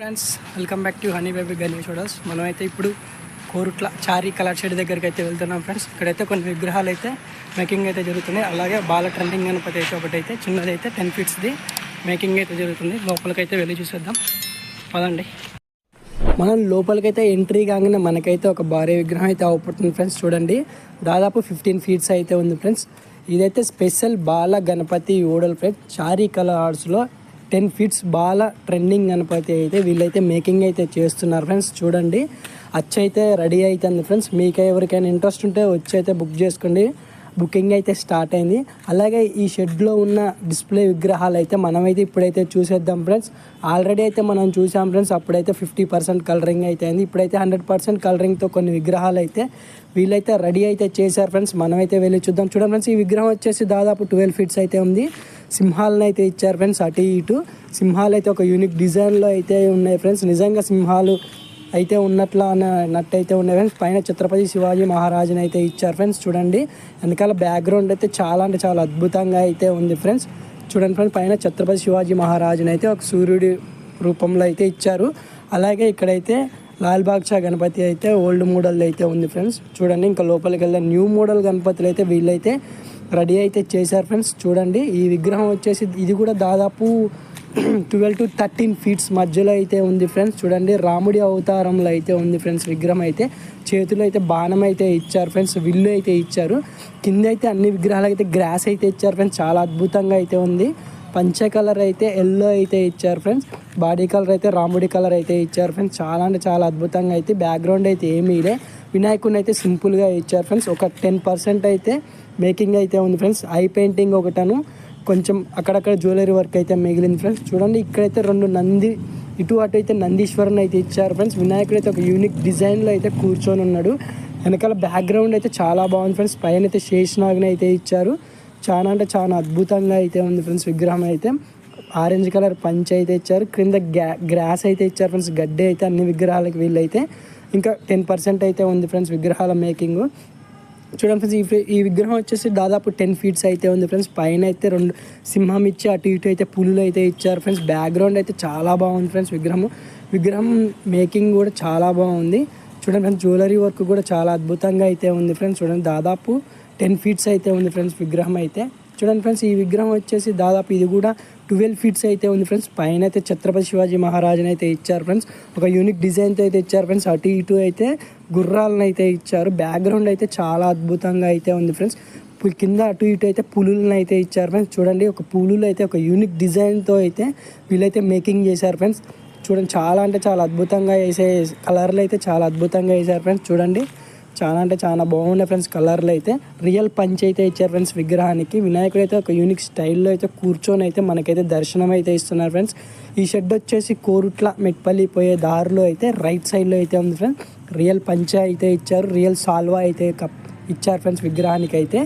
Friends welcome back to honey baby Ganesh వడస్ మనం అయితే ఇప్పుడు కోరుట్ల చారీ కలర్ దగ్గరికి అయితే వెళ్తున్నాం ఫ్రెండ్స్ ఇక్కడైతే కొన్ని విగ్రహాలు అయితే మేకింగ్ అయితే జరుగుతున్నాయి. అలాగే బాల ట్రెండింగ్ గణపతి అయితే ఒకటి అయితే చిన్నది అయితే టెన్ ఫీట్స్ది మేకింగ్ అయితే జరుగుతుంది. లోపలికైతే వెళ్ళి చూసేద్దాం. పదండి. మనం లోపలికైతే ఎంట్రీ కాగానే మనకైతే ఒక భారీ విగ్రహం అయితే అవుపడుతుంది ఫ్రెండ్స్ చూడండి. దాదాపు ఫిఫ్టీన్ ఫీట్స్ అయితే ఉంది ఫ్రెండ్స్ ఇదైతే స్పెషల్ బాల గణపతి ఓడల్ ఫ్రెండ్స్ చారీ Kala ఆర్ట్స్లో ten feets Bala trending Ganapathi అయితే వీళ్ళైతే మేకింగ్ అయితే చేస్తున్నారు ఫ్రెండ్స్. చూడండి. అచ్చు అయితే రెడీ అవుతుంది ఫ్రెండ్స్. మీకు ఎవరికైనా ఇంట్రెస్ట్ ఉంటే వచ్చి అయితే బుక్ చేసుకోండి. బుకింగ్ అయితే స్టార్ట్ అయింది. అలాగే ఈ షెడ్లో ఉన్న డిస్ప్లే విగ్రహాలు అయితే మనమైతే ఇప్పుడైతే చూసేద్దాం ఫ్రెండ్స్. ఆల్రెడీ అయితే మనం చూసాం ఫ్రెండ్స్. అప్పుడైతే ఫిఫ్టీ పర్సెంట్ కలరింగ్ అయితే అయింది. ఇప్పుడైతే హండ్రెడ్ పర్సెంట్ కలరింగ్తో కొన్ని విగ్రహాలు అయితే వీళ్ళైతే రెడీ అయితే చేశారు ఫ్రెండ్స్. మనమైతే వెళ్ళి చూద్దాం. చూడండి ఫ్రెండ్స్ ఈ విగ్రహం వచ్చేసి దాదాపు ట్వెల్వ్ ఫీట్స్ అయితే ఉంది. సింహాలను అయితే ఇచ్చారు ఫ్రెండ్స్ అటు ఇటు. సింహాలు అయితే ఒక యూనిక్ డిజైన్లో అయితే ఉన్నాయి ఫ్రెండ్స్. నిజంగా సింహాలు అయితే ఉన్నట్లా అన్నట్టు అయితే ఉన్నాయి ఫ్రెండ్స్. పైన ఛత్రపతి శివాజీ మహారాజుని అయితే ఇచ్చారు ఫ్రెండ్స్ చూడండి. వెనకాల బ్యాక్గ్రౌండ్ అయితే చాలా అంటే చాలా అద్భుతంగా అయితే ఉంది ఫ్రెండ్స్. చూడండి ఫ్రెండ్స్ పైన ఛత్రపతి శివాజీ మహారాజుని అయితే ఒక సూర్యుడి రూపంలో అయితే ఇచ్చారు. అలాగే ఇక్కడైతే లాల్ బాగ్షా గణపతి అయితే ఓల్డ్ మోడల్ అయితే ఉంది ఫ్రెండ్స్. చూడండి ఇంకా లోపలికి వెళ్తే న్యూ మోడల్ గణపతులు అయితే వీళ్ళైతే రెడీ అయితే చేశారు ఫ్రెండ్స్. చూడండి ఈ విగ్రహం వచ్చేసి ఇది కూడా దాదాపు ట్వెల్వ్ టు థర్టీన్ ఫీట్స్ మధ్యలో అయితే ఉంది ఫ్రెండ్స్. చూడండి రాముడి అవతారంలో అయితే ఉంది ఫ్రెండ్స్ విగ్రహం అయితే. చేతులు అయితే బాణం అయితే ఇచ్చారు ఫ్రెండ్స్ విల్లు అయితే ఇచ్చారు. కింద అయితే అన్ని విగ్రహాలు అయితే గ్రాస్ అయితే ఇచ్చారు ఫ్రెండ్స్. చాలా అద్భుతంగా అయితే ఉంది. పంచ కలర్ అయితే ఎల్లో అయితే ఇచ్చారు ఫ్రెండ్స్. బాడీ కలర్ అయితే రాముడి కలర్ అయితే ఇచ్చారు ఫ్రెండ్స్. చాలా అంటే చాలా అద్భుతంగా అయితే బ్యాక్గ్రౌండ్ అయితే ఏమీ లే వినాయకుడిని అయితే సింపుల్గా ఇచ్చారు ఫ్రెండ్స్. ఒక టెన్ పర్సెంట్ అయితే మేకింగ్ అయితే ఉంది ఫ్రెండ్స్. I painting ఒకటను. కొంచెం అక్కడక్కడ జ్యువెలరీ వర్క్ అయితే మిగిలింది ఫ్రెండ్స్. చూడండి ఇక్కడైతే రెండు నంది ఇటు అటు అయితే నందీశ్వరన్ అయితే ఇచ్చారు ఫ్రెండ్స్. వినాయకుడు అయితే ఒక యూనిక్ డిజైన్లో అయితే కూర్చొని ఉన్నాడు. వెనకాల బ్యాక్గ్రౌండ్ అయితే చాలా బాగుంది ఫ్రెండ్స్. పైన అయితే శేషనాగ్ని అయితే ఇచ్చారు. చాలా అంటే చాలా అద్భుతంగా అయితే ఉంది ఫ్రెండ్స్ విగ్రహం అయితే. ఆరెంజ్ కలర్ పంచ్ అయితే ఇచ్చారు. క్రింద గ్యా గ్రాస్ అయితే ఇచ్చారు ఫ్రెండ్స్. గడ్డి అయితే అన్ని విగ్రహాలకు వీళ్ళైతే. ఇంకా టెన్ పర్సెంట్ అయితే ఉంది ఫ్రెండ్స్ విగ్రహాల మేకింగ్ చూడండి ఫ్రెండ్స్ ఈ ఈ విగ్రహం వచ్చేసి దాదాపు టెన్ ఫీట్స్ అయితే ఉంది ఫ్రెండ్స్ పైన అయితే రెండు సింహం ఇచ్చి అటు ఇటు అయితే పులులు అయితే ఇచ్చారు ఫ్రెండ్స్ బ్యాక్గ్రౌండ్ అయితే చాలా బాగుంది ఫ్రెండ్స్ విగ్రహం విగ్రహం మేకింగ్ కూడా చాలా బాగుంది. చూడండి ఫ్రెండ్స్ జ్యువెలరీ వర్క్ కూడా చాలా అద్భుతంగా అయితే ఉంది ఫ్రెండ్స్ చూడండి దాదాపు టెన్ ఫీట్స్ అయితే ఉంది ఫ్రెండ్స్ విగ్రహం అయితే. చూడండి ఫ్రెండ్స్ ఈ విగ్రహం వచ్చేసి దాదాపు ఇది కూడా ట్వెల్వ్ ఫీట్స్ అయితే ఉంది ఫ్రెండ్స్. పైన అయితే ఛత్రపతి శివాజీ మహారాజుని అయితే ఇచ్చారు ఫ్రెండ్స్. ఒక యూనిక్ డిజైన్తో అయితే ఇచ్చారు ఫ్రెండ్స్. అటు ఇటు అయితే గుర్రాలను అయితే ఇచ్చారు. బ్యాక్గ్రౌండ్ అయితే చాలా అద్భుతంగా అయితే ఉంది ఫ్రెండ్స్. కింద అటు ఇటు అయితే పులులను అయితే ఇచ్చారు ఫ్రెండ్స్. చూడండి ఒక పులులు అయితే ఒక యూనిక్ డిజైన్తో అయితే వీళ్ళైతే మేకింగ్ చేశారు ఫ్రెండ్స్. చూడండి చాలా అంటే చాలా అద్భుతంగా వేసే కలర్లు అయితే చాలా అద్భుతంగా వేసారు ఫ్రెండ్స్. చూడండి. చాలా అంటే చాలా బాగున్నాయి ఫ్రెండ్స్ కలర్లు అయితే. రియల్ పంచ్ అయితే ఇచ్చారు ఫ్రెండ్స్ విగ్రహానికి. వినాయకుడు అయితే ఒక యూనిక్ స్టైల్లో అయితే కూర్చొని అయితే మనకైతే దర్శనం అయితే ఇస్తున్నారు ఫ్రెండ్స్. ఈ షెడ్ వచ్చేసి కోరుట్ల మెట్పల్లి పోయే దారిలో అయితే రైట్ సైడ్లో అయితే ఉంది ఫ్రెండ్స్. రియల్ పంచ అయితే ఇచ్చారు. రియల్ సాల్వా అయితే కప్ ఇచ్చారు ఫ్రెండ్స్ విగ్రహానికి అయితే.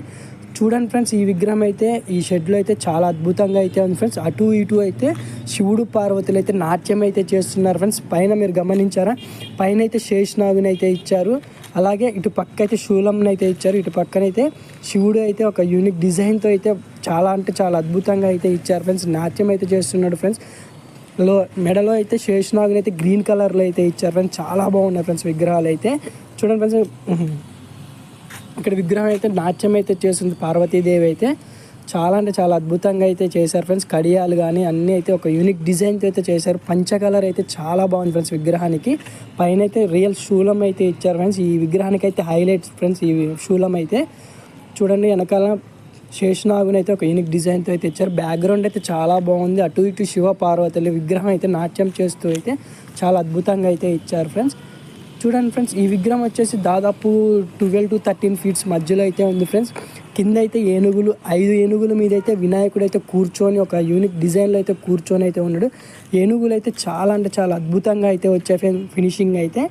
చూడండి ఫ్రెండ్స్ ఈ విగ్రహం అయితే ఈ షెడ్లో అయితే చాలా అద్భుతంగా అయితే ఉంది ఫ్రెండ్స్. అటు ఇటు అయితే శివుడు పార్వతులు అయితే నాట్యం అయితే చేస్తున్నారు ఫ్రెండ్స్. పైన మీరు గమనించారా? పైన అయితే శేషనాగుని అయితే ఇచ్చారు. అలాగే ఇటు పక్క అయితే శూలంని అయితే ఇచ్చారు ఇటు పక్కనైతే శివుడు అయితే ఒక యూనిక్ డిజైన్తో అయితే చాలా అంటే చాలా అద్భుతంగా అయితే ఇచ్చారు ఫ్రెండ్స్ నాట్యం అయితే చేస్తున్నాడు ఫ్రెండ్స్లో మెడలో అయితే శేషనాగుని అయితే గ్రీన్ కలర్లో అయితే ఇచ్చారు ఫ్రెండ్స్ చాలా బాగున్నాయి ఫ్రెండ్స్ విగ్రహాలు అయితే. చూడండి ఫ్రెండ్స్ ఇక్కడ విగ్రహం అయితే నాట్యం అయితే చేస్తుంది పార్వతీదేవి అయితే. చాలా అంటే చాలా అద్భుతంగా అయితే చేశారు ఫ్రెండ్స్ కడియాలు కానీ అన్నీ అయితే ఒక యూనిక్ డిజైన్తో అయితే చేశారు. పంచ కలర్ అయితే చాలా బాగుంది ఫ్రెండ్స్ విగ్రహానికి. పైన అయితే రియల్ శూలం అయితే ఇచ్చారు ఫ్రెండ్స్ ఈ విగ్రహానికి అయితే హైలైట్స్ ఫ్రెండ్స్ ఈ శూలం అయితే. చూడండి వెనకాల శేషనాగుని అయితే ఒక యూనిక్ డిజైన్తో అయితే ఇచ్చారు. బ్యాక్గ్రౌండ్ అయితే చాలా బాగుంది. అటు ఇటు శివ పార్వతులు విగ్రహం అయితే నాట్యం చేస్తూ అయితే చాలా అద్భుతంగా అయితే ఇచ్చారు ఫ్రెండ్స్ చూడండి ఫ్రెండ్స్ ఈ విగ్రహం వచ్చేసి దాదాపు ట్వెల్వ్ టు థర్టీన్ ఫీట్స్ మధ్యలో అయితే ఉంది ఫ్రెండ్స్ కింద అయితే ఏనుగులు ఐదు ఏనుగుల మీద అయితే వినాయకుడు అయితే కూర్చొని ఒక యూనిక్ డిజైన్లో అయితే కూర్చొని అయితే ఉన్నాడు. ఏనుగులు అయితే చాలా అంటే చాలా అద్భుతంగా అయితే వచ్చాయి ఫ్రెండ్స్ ఫినిషింగ్ అయితే.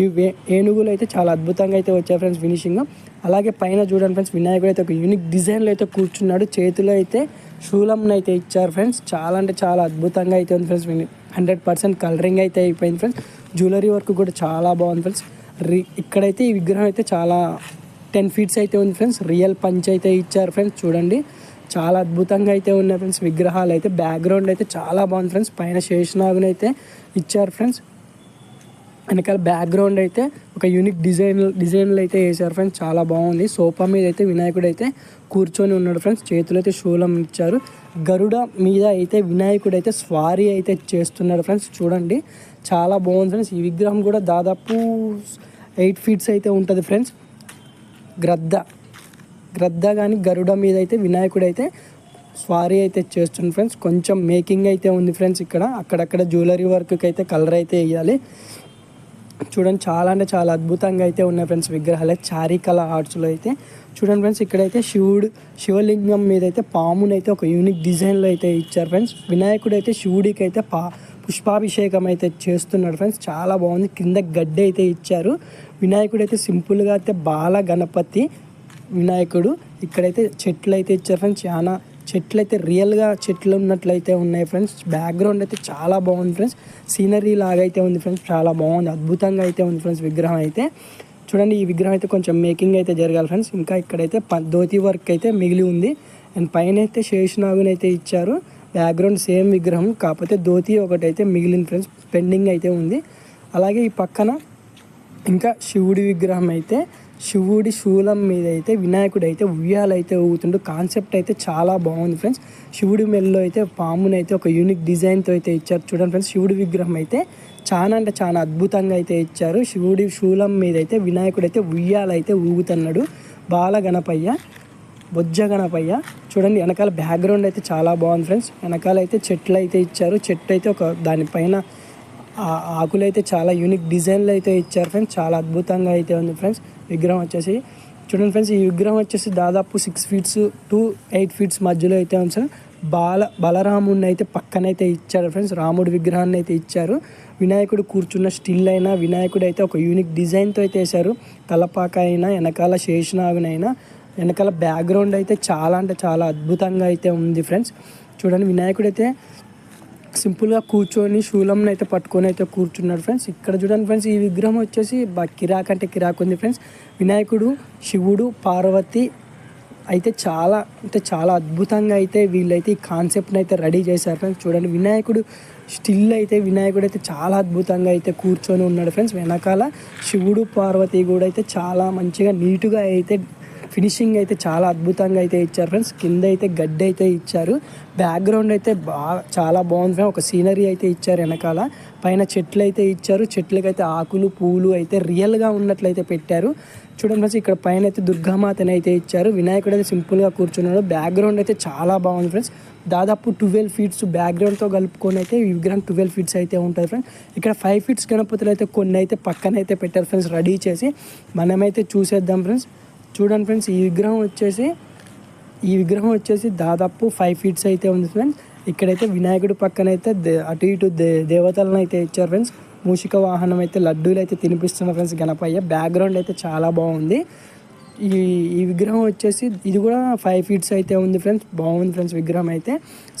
ఈ ఏనుగులు అయితే చాలా అద్భుతంగా అయితే వచ్చాయి ఫ్రెండ్స్ ఫినిషింగ్ అలాగే పైన చూడండి ఫ్రెండ్స్ వినాయకుడు అయితే ఒక యూనిక్ డిజైన్లో అయితే కూర్చున్నాడు. చేతిలో అయితే శూలంను అయితే ఇచ్చారు ఫ్రెండ్స్. చాలా అంటే చాలా అద్భుతంగా అయితే ఉంది ఫ్రెండ్స్. హండ్రెడ్ పర్సెంట్ కలరింగ్ అయితే అయిపోయింది ఫ్రెండ్స్. జ్యువెలరీ వర్క్ కూడా చాలా బాగుంది ఫ్రెండ్స్. రి ఇక్కడైతే ఈ విగ్రహం అయితే చాలా టెన్ ఫీట్స్ అయితే ఉంది ఫ్రెండ్స్. రియల్ పంచ్ అయితే ఇచ్చారు ఫ్రెండ్స్. చూడండి. చాలా అద్భుతంగా అయితే ఉన్నాయి ఫ్రెండ్స్. విగ్రహాలు అయితే బ్యాక్గ్రౌండ్ అయితే చాలా బాగుంది ఫ్రెండ్స్. పైన శేషనాగుని అయితే ఇచ్చారు ఫ్రెండ్స్. వెనకాల బ్యాక్గ్రౌండ్ అయితే ఒక యూనిక్ డిజైన్ డిజైన్లు అయితే వేసారు ఫ్రెండ్స్. చాలా బాగుంది. సోఫా మీద అయితే వినాయకుడు అయితే కూర్చొని ఉన్నాడు ఫ్రెండ్స్. చేతులు అయితే శూలం ఇచ్చారు. గరుడ మీద అయితే వినాయకుడు అయితే స్వారీ అయితే చేస్తున్నాడు ఫ్రెండ్స్. చూడండి. చాలా బాగుంది ఫ్రెండ్స్. ఈ విగ్రహం కూడా దాదాపు ఎయిట్ ఫీట్స్ అయితే ఉంటుంది ఫ్రెండ్స్. గ్రద్ద. గ్రద్ద కానీ గరుడ మీద అయితే వినాయకుడు అయితే స్వారీ అయితే చేస్తుంది ఫ్రెండ్స్. కొంచెం మేకింగ్ అయితే ఉంది ఫ్రెండ్స్ ఇక్కడ. అక్కడక్కడ జ్యువెలరీ వర్క్కి అయితే కలర్ అయితే వేయాలి. చూడండి చాలా అంటే చాలా అద్భుతంగా అయితే ఉన్నాయి ఫ్రెండ్స్ విగ్రహాలు. చారికళ ఆర్ట్స్లో అయితే. చూడండి ఫ్రెండ్స్ ఇక్కడైతే శివుడు శివలింగం మీద అయితే పామునైతే ఒక యూనిక్ డిజైన్లో అయితే ఇచ్చారు ఫ్రెండ్స్. వినాయకుడు అయితే శివుడికి అయితే పా పుష్పాభిషేకం అయితే చేస్తున్నాడు ఫ్రెండ్స్. చాలా బాగుంది. కింద గడ్డి అయితే ఇచ్చారు. వినాయకుడు అయితే సింపుల్గా అయితే బాల గణపతి వినాయకుడు. ఇక్కడైతే చెట్లు అయితే ఇచ్చారు ఫ్రెండ్స్. చాలా చెట్లు అయితే రియల్గా చెట్లు ఉన్నట్లయితే ఉన్నాయి ఫ్రెండ్స్. బ్యాక్గ్రౌండ్ అయితే చాలా బాగుంది ఫ్రెండ్స్. సీనరీ లాగా అయితే ఉంది ఫ్రెండ్స్. చాలా బాగుంది. అద్భుతంగా అయితే ఉంది ఫ్రెండ్స్ విగ్రహం అయితే. చూడండి ఈ విగ్రహం అయితే కొంచెం మేకింగ్ అయితే జరగాలి ఫ్రెండ్స్. ఇంకా ఇక్కడైతే ధోతి వర్క్ అయితే మిగిలి ఉంది. అండ్ పైన అయితే శేషనాగుని అయితే ఇచ్చారు. బ్యాక్గ్రౌండ్ సేమ్ విగ్రహం కాకపోతే ధోతి ఒకటి అయితే మిగిలింది ఫ్రెండ్స్ పెండింగ్ అయితే ఉంది. అలాగే ఈ పక్కన ఇంకా శివుడి విగ్రహం అయితే శివుడి శూలం మీద అయితే వినాయకుడు అయితే ఉయ్యాలైతే ఊగుతుండు. కాన్సెప్ట్ అయితే చాలా బాగుంది ఫ్రెండ్స్ శివుడి మెల్లో అయితే పాముని అయితే ఒక యూనిక్ డిజైన్తో అయితే ఇచ్చారు. చూడండి ఫ్రెండ్స్ శివుడి విగ్రహం అయితే చాలా అంటే చాలా అద్భుతంగా అయితే ఇచ్చారు. శివుడి శూలం మీద అయితే వినాయకుడు అయితే ఉయ్యాలైతే ఊగుతున్నాడు. బాల గణపయ్య బొజ్జ గణపయ్య చూడండి వెనకాల బ్యాక్గ్రౌండ్ అయితే చాలా బాగుంది ఫ్రెండ్స్. వెనకాల అయితే చెట్లు అయితే ఇచ్చారు. చెట్టు అయితే ఒక దానిపైన ఆకులు అయితే చాలా యూనిక్ డిజైన్లు అయితే ఇచ్చారు ఫ్రెండ్స్. చాలా అద్భుతంగా అయితే ఉంది ఫ్రెండ్స్. విగ్రహం వచ్చేసి చూడండి ఫ్రెండ్స్ ఈ విగ్రహం వచ్చేసి దాదాపు six feets to eight feets మధ్యలో అయితే ఉంది సార్. బాల బలరాముడిని అయితే పక్కనైతే ఇచ్చారు ఫ్రెండ్స్. రాముడి విగ్రహాన్ని అయితే ఇచ్చారు. వినాయకుడు కూర్చున్న స్టిల్ అయినా వినాయకుడు అయితే ఒక యూనిక్ డిజైన్తో అయితే వేశారు. తలపాక అయినా వెనకాల శేషనాగునైనా వెనకాల బ్యాక్గ్రౌండ్ అయితే చాలా అంటే చాలా అద్భుతంగా అయితే ఉంది ఫ్రెండ్స్ చూడండి వినాయకుడు అయితే సింపుల్గా కూర్చొని శూలంని అయితే పట్టుకొని అయితే కూర్చున్నాడు ఫ్రెండ్స్ ఇక్కడ చూడండి ఫ్రెండ్స్ ఈ విగ్రహం వచ్చేసి కిరాక్ అంటే కిరాక్ ఉంది ఫ్రెండ్స్ వినాయకుడు శివుడు పార్వతి అయితే చాలా అంటే చాలా అద్భుతంగా అయితే వీళ్ళైతే ఈ కాన్సెప్ట్ని అయితే రెడీ చేశారు ఫ్రెండ్స్ చూడండి వినాయకుడు స్టిల్ అయితే వినాయకుడు అయితే చాలా అద్భుతంగా అయితే కూర్చొని ఉన్నాడు ఫ్రెండ్స్ వెనకాల శివుడు పార్వతి కూడా అయితే చాలా మంచిగా నీట్గా అయితే ఫినిషింగ్ అయితే చాలా అద్భుతంగా అయితే ఇచ్చారు ఫ్రెండ్స్. కింద అయితే గడ్డి అయితే ఇచ్చారు. బ్యాక్గ్రౌండ్ అయితే బాగా చాలా బాగుంది ఫ్రెండ్స్. ఒక సీనరీ అయితే ఇచ్చారు వెనకాల. పైన చెట్లు అయితే ఇచ్చారు. చెట్లకి అయితే ఆకులు పూలు అయితే రియల్గా ఉన్నట్లయితే పెట్టారు. చూడండి ఫ్రెండ్స్ ఇక్కడ పైన అయితే దుర్గామాతని అయితే ఇచ్చారు. వినాయకుడు అయితే సింపుల్గా కూర్చున్నాడు. బ్యాక్గ్రౌండ్ అయితే చాలా బాగుంది ఫ్రెండ్స్. దాదాపు ట్వెల్వ్ ఫీట్స్ బ్యాక్గ్రౌండ్తో కలుపుకొని అయితే ఈ విగ్రహం ట్వెల్వ్ ఫీట్స్ అయితే ఉంటుంది ఫ్రెండ్స్. ఇక్కడ ఫైవ్ ఫీట్స్ గణపతులు అయితే కొన్ని అయితే పక్కన అయితే పెట్టారు ఫ్రెండ్స్ రెడీ చేసి. మనమైతే చూసేద్దాం ఫ్రెండ్స్. చూడండి ఫ్రెండ్స్ ఈ విగ్రహం వచ్చేసి ఈ విగ్రహం వచ్చేసి దాదాపు ఫైవ్ ఫీట్స్ అయితే ఉంది ఫ్రెండ్స్. ఇక్కడైతే వినాయకుడి పక్కన అయితే అటు ఇటు దే దేవతలను అయితే ఇచ్చారు ఫ్రెండ్స్. మూషిక వాహనం అయితే లడ్డూలు అయితే తినిపిస్తున్నారు ఫ్రెండ్స్ గణపయ్య. బ్యాక్గ్రౌండ్ అయితే చాలా బాగుంది. ఈ ఈ విగ్రహం వచ్చేసి ఇది కూడా ఫైవ్ ఫీట్స్ అయితే ఉంది ఫ్రెండ్స్ బాగుంది ఫ్రెండ్స్ విగ్రహం అయితే.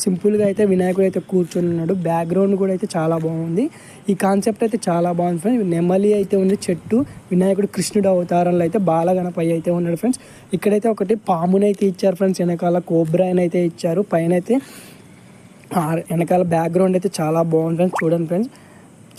సింపుల్గా అయితే వినాయకుడు అయితే కూర్చొని ఉన్నాడు. బ్యాక్గ్రౌండ్ కూడా అయితే చాలా బాగుంది. ఈ కాన్సెప్ట్ అయితే చాలా బాగుంది ఫ్రెండ్స్ నెమలి అయితే ఉంది చెట్టు. వినాయకుడు కృష్ణుడు అవతారంలో అయితే బాలగణపై అయితే ఉన్నాడు ఫ్రెండ్స్ ఇక్కడైతే ఒకటి పామునైతే ఇచ్చారు ఫ్రెండ్స్ వెనకాల కోబ్రాయిన్ అయితే ఇచ్చారు. పైన అయితే వెనకాల బ్యాక్గ్రౌండ్ అయితే చాలా బాగుంది ఫ్రెండ్స్ చూడండి ఫ్రెండ్స్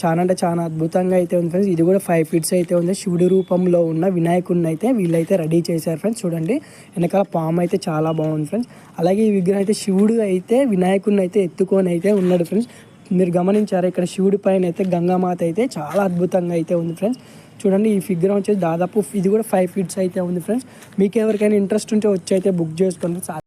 చాలా అంటే చాలా అద్భుతంగా అయితే ఉంది ఫ్రెండ్స్ ఇది కూడా ఫైవ్ ఫీట్స్ అయితే ఉంది. శివుడి రూపంలో ఉన్న వినాయకుడిని అయితే వీళ్ళైతే రెడీ చేశారు ఫ్రెండ్స్ చూడండి వెనకాల పాము అయితే చాలా బాగుంది ఫ్రెండ్స్ అలాగే ఈ విగ్రహం అయితే శివుడు అయితే వినాయకుడిని అయితే ఎత్తుకొని అయితే ఉన్నాడు ఫ్రెండ్స్ మీరు గమనించారు ఇక్కడ శివుడి పైన అయితే గంగామాత అయితే చాలా అద్భుతంగా అయితే ఉంది ఫ్రెండ్స్ చూడండి ఈ ఫిగర్ వచ్చేసి దాదాపు ఇది కూడా ఫైవ్ ఫీట్స్ అయితే ఉంది ఫ్రెండ్స్ మీకు ఎవరికైనా ఇంట్రెస్ట్ ఉంటే వచ్చి అయితే బుక్ చేసుకోండి.